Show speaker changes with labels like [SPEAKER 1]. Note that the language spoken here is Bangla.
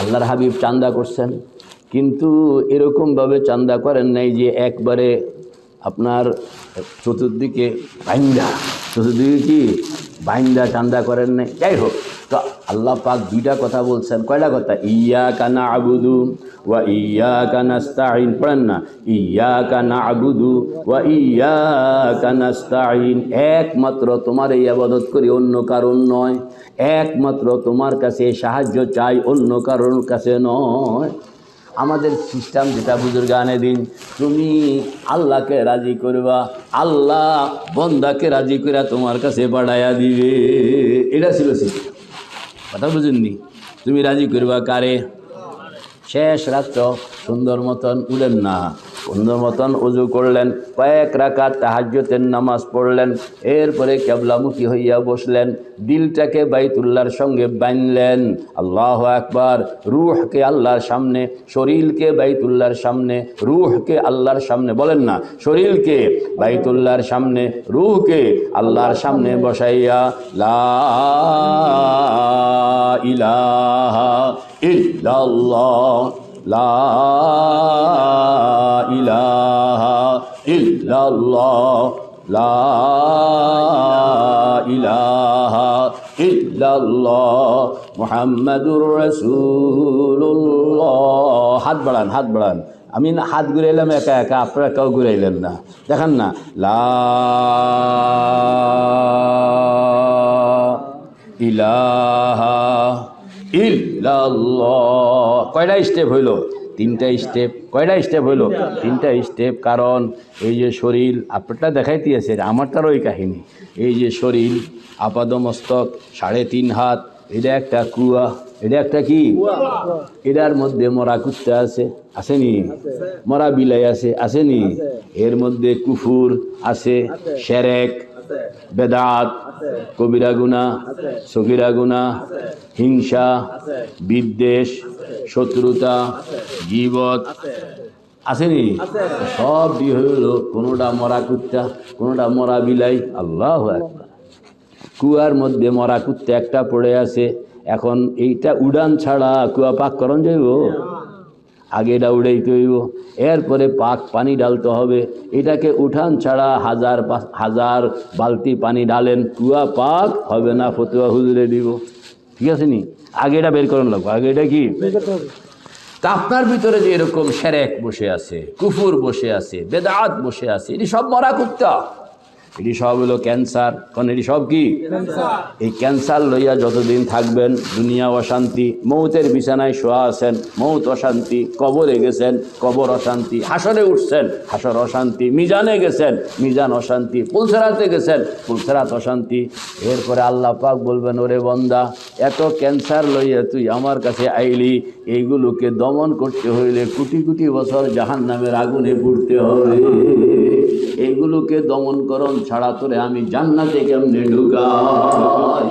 [SPEAKER 1] আল্লাহর হাবিব চান্দা করছেন। কিন্তু এরকমভাবে চান্দা করেন নাই যে একবারে আপনার চতুর্দিকে বাইন্দা, চতুর্দিকে কি? বাইন্দা চান্দা করেন নাই। যাই হোক, তো আল্লাহ পাক দুইটা কথা বলছেন। কয়টা কথা? ইয়া কানা আবুদু ওয়া ইয়া কানাস্তাইন পড়েন না। ইয়া কানা আবুদু ওয়া ইয়া কানাস্তাইন একমাত্র তোমার এই আবাদত করি অন্য কারণ নয়। একমাত্র তোমার কাছে সাহায্য চাই অন্য কারোর কাছে নয়। আমাদের সিস্টেম যেটা বুজুর্গ আনে দিন, তুমি আল্লাহকে রাজি করবা, আল্লাহ বন্দাকে রাজি করে তোমার কাছে বাড়াইয়া দিবে। এটা ছিল সিস্টেম কথা বুঝুননি? তুমি রাজি করবা কারে? শেষ রাত্র সুন্দর মতন উলেন না। সুন্দর মতন উজু করলেন, কয়েক রাকাত তাহাজ্যতের নামাজ পড়লেন, এরপরে কেবলামুখী হইয়া বসলেন, দিলটাকে বাইতুল্লাহর সঙ্গে বাঁধলেন। আল্লাহ একবার রুহকে আল্লাহর সামনে, শরীরকে বাইতুল্লার সামনে, রুহকে আল্লাহর সামনে, বলেন না, শরীরকে বাইতুল্লাহর সামনে, রুহকে আল্লাহর সামনে বসাইয়া, লা ইলাহা ইল্লাল্লাহ, লা ইল্লাল্লাহ লা ইলাহা ইল্লাল্লাহ, মুহাম্মাদুর রাসূলুল্লাহ। হাত বাড়ান হাত বাড়ান। আমি না হাত ঘুরাইলাম একা একা, আপনারা কেউ ঘুরাইলেন না। দেখেন না। লা ইলাহা ইল্লাল্লাহ। কয়টা স্টেপ হইল? তিনটা স্টেপ কয়টা স্টেপ হইল? তিনটা স্টেপ কারণ এই যে শরীর, আপনারটা দেখাইতে আছে আমারটার ওই কাহিনী। এই যে শরীর, আপাদমস্তক, সাড়ে তিন হাত, এটা একটা কুয়া, এটা একটা কি? এটার মধ্যে মরা কুত্তা আছে আসেনি মরা বিলাই আছে আসেনি এর মধ্যে কুফুর আছে, সেরেক বেদাত কবিরা গুনা সগিরা গুনা হিংসা বিদ্বেষ শত্রুতা জীবত আসেনি? সব দিয়ে হইল কোনোটা মরা কুত্তা কোনোটা মরা বিলাই। আল্লাহ কুয়ার মধ্যে মরা কুত্তা একটা পড়ে আছে। এখন এইটা উড়ান ছাড়া কুয়া পাক করন যাইব? আগে এটা উড়াইতে হইব এরপরে পাক পানি ডালতে হবে। এটাকে উঠান ছাড়া হাজার হাজার বালতি পানি ডালেন কুয়া পাক হবে না ফতুয়া হুজুরে দিব। ঠিক আছে নি? আগে এটা বের করেন লাগবো। আগে এটা কি? তা আপনার ভিতরে যে এরকম সেরেক বসে আছে কুফুর বসে আছে বেদাত বসে আছে এটি সব মরা কুত্তা। এটি সব হলো ক্যান্সার। কারণ এটি সব কি? এই ক্যান্সার লইয়া যতদিন থাকবেন দুনিয়া অশান্তি মৌতের বিছানায় শোয়া আছেন মৌত অশান্তি কবরে গেছেন কবর অশান্তি হাসরে উঠছেন হাসর অশান্তি মিজানে গেছেন মিজান অশান্তি পুলসেরাতে গেছেন পুলসেরাত অশান্তি। এরপরে আল্লাহ পাক বলবেন ওরে বন্দা এত ক্যান্সার লইয়া তুই আমার কাছে আইলি এইগুলোকে দমন করতে হইলে কোটি কোটি বছর জাহান নামের আগুনে পুড়তে হবে। এইগুলোকে দমন করণ ছাড়া তোরে আমি জান্নাতে কেমনে ঢুকাই?